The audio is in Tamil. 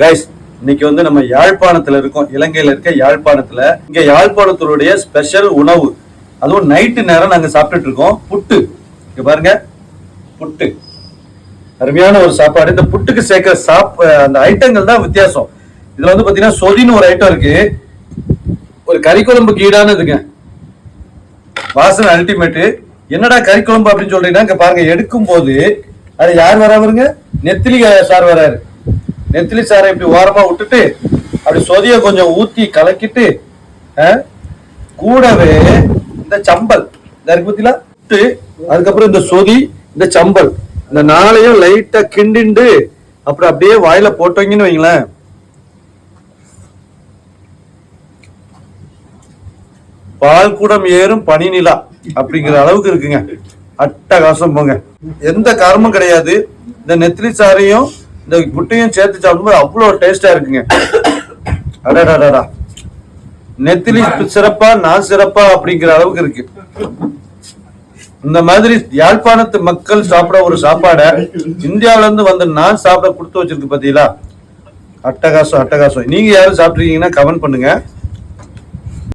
கைஸ் இன்னைக்கு வந்து நம்ம யாழ்ப்பாணத்துல இருக்கோம். இலங்கையில இருக்க யாழ்ப்பாணத்துல. இங்க யாழ்ப்பாணத்தினுடைய ஸ்பெஷல் உணவு. அதுவும் நைட்டு நேரம் நாங்க சாப்பிட்டுட்டு இருக்கோம். புட்டு. இங்க பாருங்க. புட்டு. அருமையான ஒரு சாப்பாடு. இந்த புட்டுக்கு சேர்க்கிற சாப் அந்த ஐட்டங்கள் தான் வித்தியாசம். இதுல வந்து பாத்தீங்கன்னா சொதின்னு ஒரு ஐட்டம் இருக்கு. ஒரு கறி குழம்புக்கு ஈடானதுங்க வாசனை அல்டிமேட்டு என்னடா கறி குழம்பு அப்படின்னு சொல்றீங்கன்னா இங்க பாருங்க எடுக்கும் போது அது யார் வராவருங்க நெத்திலி சார் வராரு. நெத்திலி சாரை இப்படி ஓரமா விட்டுட்டு அப்படி சொதிய கொஞ்சம் ஊத்தி கலக்கிட்டு கூடவே இந்த சம்பல். தர்பத்தில அதுக்கப்புறம் இந்த சொதி இந்த சம்பல். இந்த நாளையும் லைட்டா கிண்டிண்டு அப்புறம் அப்படியே வாயில போட்டோங்கன்னு வைங்களேன். பால் குடம் ஏறும் பனி நிலா அப்படிங்கிற அளவுக்கு இருக்குங்க. அட்டகாசம் போங்க. எந்த காரமும் கிடையாது. இந்த நெத்திலி சாறையும் இந்த புட்டையும் சேர்த்து சாப்பிடும்போது அவ்வளோ டேஸ்டா இருக்குங்க. அடாடாடா நெத்திலி சிறப்பா நான் சிறப்பா அப்படிங்கிற அளவுக்கு இருக்கு. இந்த மாதிரி யாழ்ப்பாணத்து மக்கள் சாப்பிட ஒரு சாப்பாடை இந்தியாவில இருந்து வந்து நான் சாப்பிட கொடுத்து வச்சிருக்கு பாத்தீங்களா? அட்டகாசம் அட்டகாசம். நீங்க யாரும் சாப்பிட்டுருக்கீங்கன்னா கமெண்ட் பண்ணுங்க.